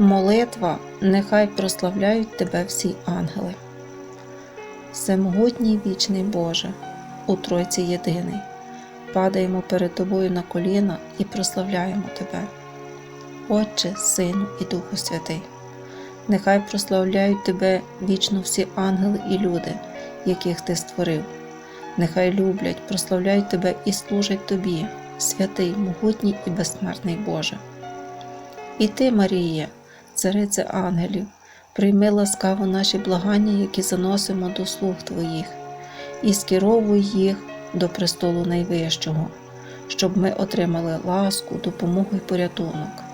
Молитва, нехай прославляють тебе всі ангели. Всемогутній вічний Боже, у Тройці єдиний, падаємо перед Тобою на коліна і прославляємо Тебе. Отче, Сину і Духу Святий, нехай прославляють Тебе вічно всі ангели і люди, яких Ти створив. Нехай люблять, прославляють Тебе і служать Тобі, святий, могутній і безсмертний Боже. І ти, Марія, царице ангелів, прийми ласкаво наші благання, які заносимо до слуг Твоїх, і скеровуй їх до престолу Найвищого, щоб ми отримали ласку, допомогу і порятунок.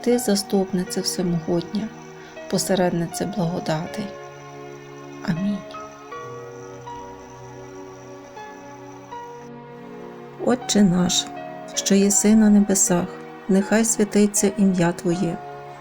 Ти, заступниця всемогутня, посередниця благодатей. Амінь. Отче наш, що єси на небесах, нехай святиться ім'я Твоє,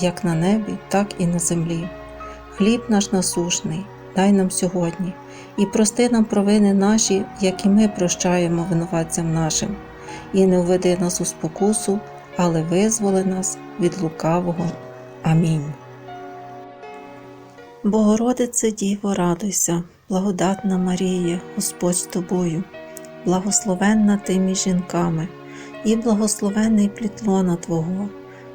як на небі, так і на землі. Хліб наш насушний, дай нам сьогодні, і прости нам провини наші, як і ми прощаємо винуватцям нашим, і не введи нас у спокусу, але визволи нас від лукавого. Амінь. Богородице Діво, радуйся, благодатна Марія, Господь з тобою, благословенна ти між жінками, і благословенний плід лона Твого,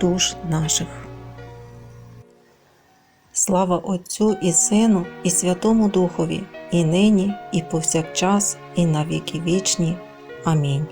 душ наших. Слава Отцю і Сину, і Святому Духові, і нині, і повсякчас, і на віки вічні. Амінь.